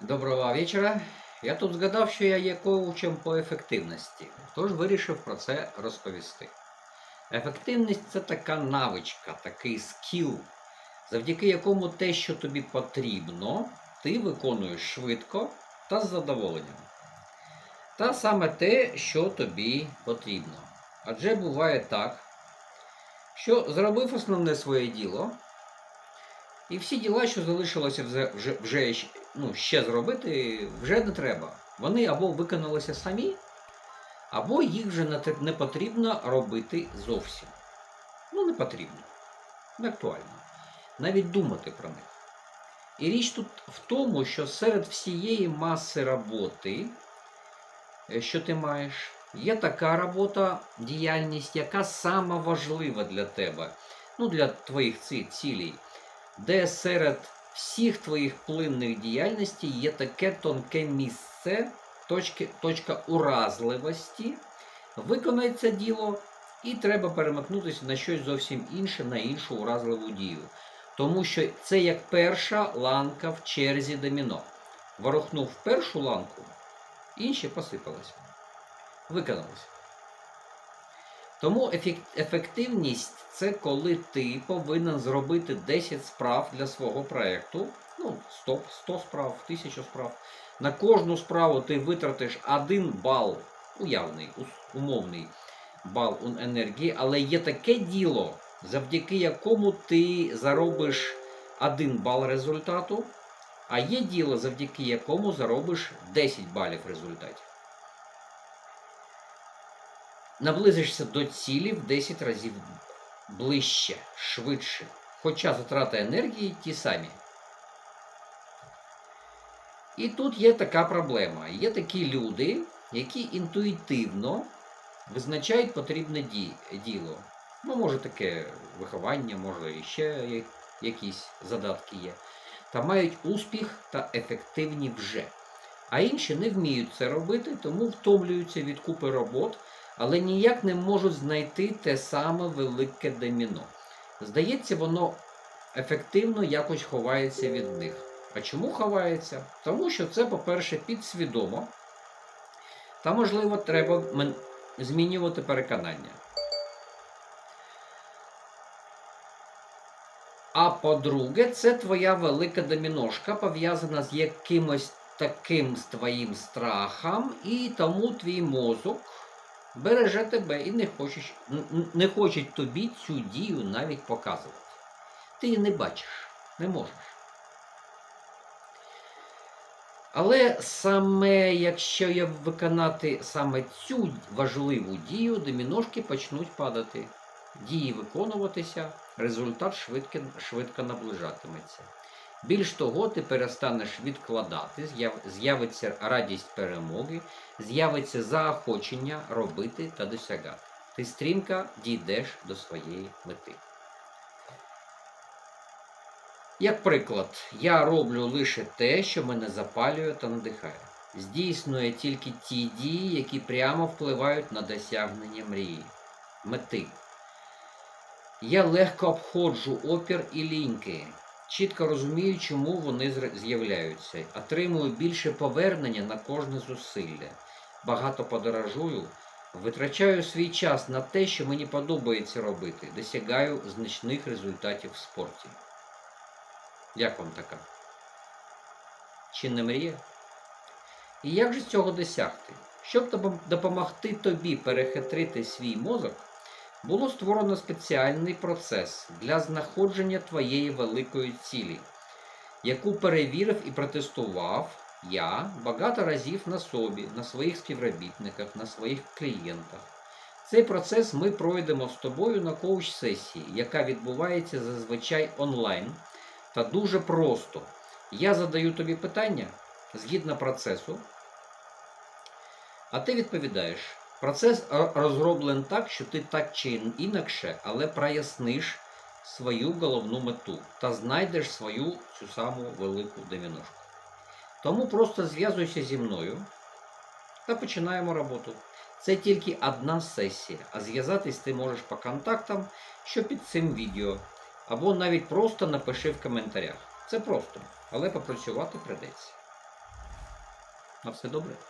Доброго вечора. Я тут згадав, що я є коучем по ефективності, тож вирішив про це розповісти. Ефективність це така навичка, такий скіл, завдяки якому те, що тобі потрібно, ти виконуєш швидко та з задоволенням. Та саме те, що тобі потрібно. Адже буває так, що зробив основне своє діло, і всі діла, що залишилося вже, вже, ну, ще зробити, вже не треба. Вони або виконалися самі, або їх вже не, потрібно робити зовсім. Ну, не потрібно. Не актуально. Навіть думати про них. І річ тут в тому, що серед всієї маси роботи, е, що ти маєш, є така робота, діяльність, яка сама важлива для тебе, ну, для твоїх цілей де серед всіх твоїх плинних діяльностей є таке тонке місце, точки, точка уразливості, виконай це діло, і треба перемикнутися на щось зовсім інше, на іншу уразливу дію. Тому що це як перша ланка в черзі доміно. Ворохнув першу ланку, інші посипалися. Виконалися. Тому ефективність це коли ти повинен зробити 10 справ для свого проєкту. Ну, 100, 100 справ, 1000 справ. На кожну справу ти витратиш 1 бал, уявний, умовний бал енергії, але є таке діло, завдяки якому ти заробиш 1 бал результату, а є діло, завдяки якому заробиш 10 балів результатів наблизишся до цілі в 10 разів ближче, швидше. Хоча затрати енергії ті самі. І тут є така проблема. Є такі люди, які інтуїтивно визначають потрібне ді- діло. Ну, може таке виховання, може ще якісь задатки є. Та мають успіх та ефективні вже. А інші не вміють це робити, тому втомлюються від купи робот, але ніяк не можуть знайти те саме велике доміно. Здається, воно ефективно якось ховається від них. А чому ховається? Тому що це, по-перше, підсвідомо, та, можливо, треба змінювати переконання. А по-друге, це твоя велика доміношка, пов'язана з якимось таким твоїм страхом, і тому твій мозок береже тебе і не хочеш, не хоче тобі цю дію навіть показувати. Ти її не бачиш, не можеш. Але саме якщо я виконати саме цю важливу дію, доміношки почнуть падати. Дії виконуватися, результат швидко, швидко наближатиметься. Більш того, ти перестанеш відкладати, з'явиться радість перемоги, з'явиться заохочення робити та досягати. Ти стрімко дійдеш до своєї мети. Як приклад, я роблю лише те, що мене запалює та надихає. Здійснює тільки ті дії, які прямо впливають на досягнення мрії, мети. Я легко обходжу опір і ліньки, чітко розумію, чому вони з'являються, отримую більше повернення на кожне зусилля. Багато подорожую, витрачаю свій час на те, що мені подобається робити, досягаю значних результатів в спорті. Як вам така? Чи не мрія? І як же цього досягти? Щоб допомогти тобі перехитрити свій мозок, було створено спеціальний процес для знаходження твоєї великої цілі, яку перевірив і протестував я багато разів на собі, на своїх співробітниках, на своїх клієнтах. Цей процес ми пройдемо з тобою на коуч-сесії, яка відбувається зазвичай онлайн та дуже просто. Я задаю тобі питання згідно процесу, а ти відповідаєш. Процес розроблений так, що ти так чи інакше, але проясниш свою головну мету та знайдеш свою цю саму велику доміношку. Тому просто зв'язуйся зі мною та починаємо роботу. Це тільки одна сесія, а зв'язатись ти можеш по контактам, що під цим відео, або навіть просто напиши в коментарях. Це просто, але попрацювати придеться. На все добре.